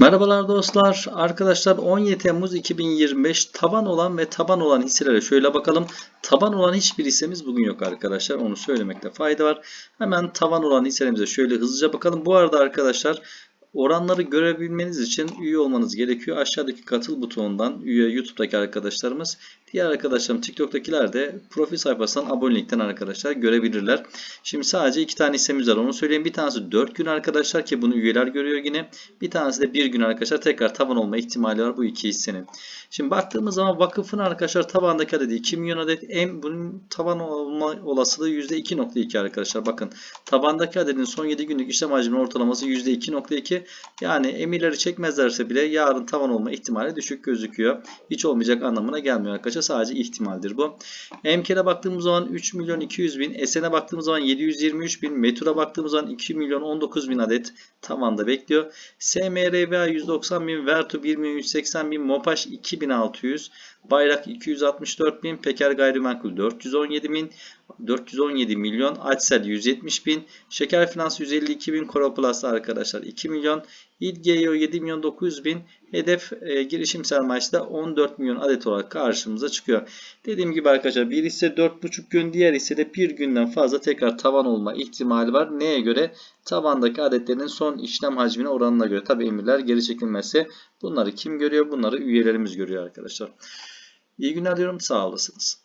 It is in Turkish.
Merhabalar dostlar. Arkadaşlar 17 Temmuz 2025 taban olan ve taban olan hisselere şöyle bakalım. Taban olan hiçbir hissemiz bugün yok arkadaşlar. Onu söylemekte fayda var. Hemen taban olan hisselerimize şöyle hızlıca bakalım. Bu arada arkadaşlar oranları görebilmeniz için üye olmanız gerekiyor. Aşağıdaki katıl butonundan üye YouTube'daki arkadaşlarımız, diğer arkadaşlarım TikTok'takiler de profil sayfasından abonelikten arkadaşlar görebilirler. Şimdi sadece iki tane hissemiz var. Onu söyleyeyim. Bir tanesi 4 gün arkadaşlar ki bunu üyeler görüyor yine. Bir tanesi de 1 gün arkadaşlar tekrar taban olma ihtimali var bu iki hissenin. Şimdi baktığımız zaman vakıfın arkadaşlar tabandaki adedi 2 milyon adet. En bunun taban olma olasılığı %2.2 arkadaşlar. Bakın tabandaki adedin son 7 günlük işlem hacminin ortalaması %2.2. Yani emirleri çekmezlerse bile yarın tavan olma ihtimali düşük gözüküyor. Hiç olmayacak anlamına gelmiyor arkadaşlar. Sadece ihtimaldir bu. Emkel'e baktığımız zaman 3 milyon 200 bin. Esen'e baktığımız zaman 723 bin. Metur'a baktığımız zaman 2 milyon 19 bin adet tavanda bekliyor. SMRBA 190 bin. Vertu 1 milyon 180 bin. Mopaş 2600. Bayrak 264 bin. Peker Gayrimenkul 417 bin. 417 milyon. Açsel 170 bin. Şeker Finans 152 bin. Koroplast arkadaşlar 2 milyon. İlgeo 7 milyon 900 bin. Hedef e, girişim sermayesi de 14 milyon adet olarak karşımıza çıkıyor. Dediğim gibi arkadaşlar bir hisse 4,5 gün diğer hisse de bir günden fazla tekrar tavan olma ihtimali var. Neye göre? Tavandaki adetlerin son işlem hacmine oranına göre. Tabi emirler geri çekilmezse bunları kim görüyor? Bunları üyelerimiz görüyor arkadaşlar. İyi günler diyorum. Sağ olasınız.